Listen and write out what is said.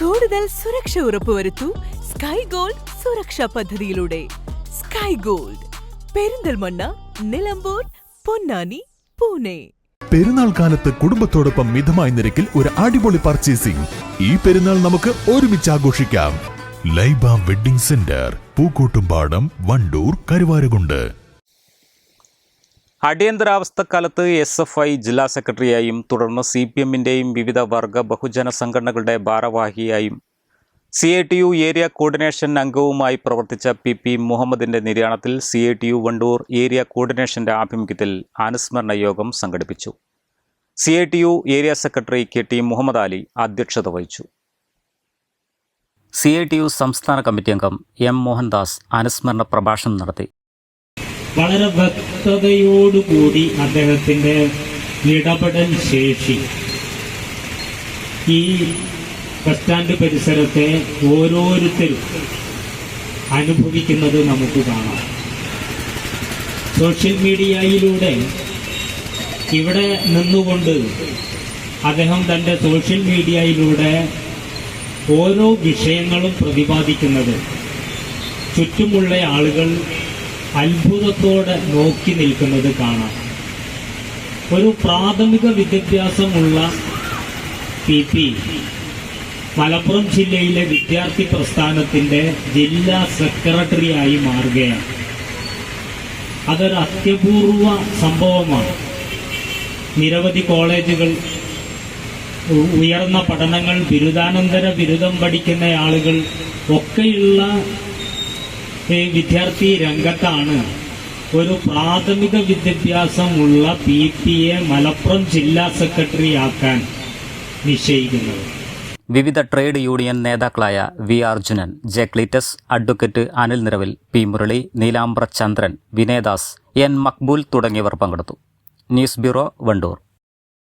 കൂടുതൽ സുരക്ഷ ഉറപ്പുവരുത്തൂ sky gold സുരക്ഷാ പദ്ധതിയിലൂടെ. Sky gold Perinthalmanna Nilambur Ponnani Pune. പെരുന്നാൾ കാലത്ത് കുടുംബത്തോടൊപ്പം മിതമായ നിരക്കിൽ ഒരു അടിപൊളി പർച്ചേസിംഗ് ഈ പെരുന്നാൾ നമുക്ക് ഒരുമിച്ച് ആഘോഷിക്കാം. Laiba wedding centre Pookkottumpadam Wandoor Karuvarakundu. അടിയന്തരാവസ്ഥക്കാലത്ത് S F I ജില്ലാ സെക്രട്ടറിയായും തുടർന്ന് സി പി എമ്മിന്റെയും വിവിധ വർഗ ബഹുജന സംഘടനകളുടെ ഭാരവാഹിയായും C A T U area coordination അംഗവുമായി പ്രവർത്തിച്ച പി പി മുഹമ്മദിന്റെ നിര്യാണത്തിൽ C A T U Wandoor area കോർഡിനേഷന്റെ ആഭിമുഖ്യത്തിൽ അനുസ്മരണ യോഗം സംഘടിപ്പിച്ചു. C A T U area secretary K T Muhammad Ali അധ്യക്ഷത വഹിച്ചു. സി എ ടി യു സംസ്ഥാന കമ്മിറ്റി അംഗം എം മോഹൻദാസ് അനുസ്മരണ പ്രഭാഷണം നടത്തി. വളരെ വ്യക്തതയോടുകൂടി അദ്ദേഹത്തിന്റെ ഇടപെടൽ ശേഷി. ഈ ബസ് സ്റ്റാൻഡ് പരിസരത്തെ ഓരോരുത്തരും അനുഭവിക്കുന്നത് നമുക്ക് കാണാം. സോഷ്യൽ മീഡിയയിലൂടെ ഇവിടെ നിന്നുകൊണ്ട് അദ്ദേഹം തന്റെ സോഷ്യൽ മീഡിയയിലൂടെ ഓരോ വിഷയങ്ങളും പ്രതിപാദിക്കുന്നത് ചുറ്റുമുള്ള ആളുകൾ അത്ഭുതത്തോടെ നോക്കി നിൽക്കുന്നത് കാണാം. ഒരു പ്രാഥമിക വിദ്യാഭ്യാസമുള്ള പി പി മലപ്പുറം ജില്ലയിലെ വിദ്യാർത്ഥി പ്രസ്ഥാനത്തിന്റെ ജില്ലാ സെക്രട്ടറിയായി മാറുകയാണ്. അതൊരു അത്യപൂർവ സംഭവമാണ്. നിരവധി കോളേജുകൾ ഉയർന്ന പഠനങ്ങൾ ബിരുദാനന്തര ബിരുദം പഠിക്കുന്ന ആളുകൾ ഒക്കെയുള്ള വിദ്യാർത്ഥി രംഗത്താണ് ഒരു പ്രാഥമിക വിദ്യാഭ്യാസമുള്ള പി പി എ മലപ്പുറം ജില്ലാ സെക്രട്ടറി ആക്കാൻ നിശ്ചയിക്കുന്നത്. വിവിധ ട്രേഡ് യൂണിയൻ നേതാക്കളായ V Arjunan J Cleetus advocate Anil നിറവിൽ പി മുരളി നീലാംബ്ര ചന്ദ്രൻ വിനേദാസ് എൻ മക്ബൂൽ തുടങ്ങിയവർ പങ്കെടുത്തു. News bureau Wandoor.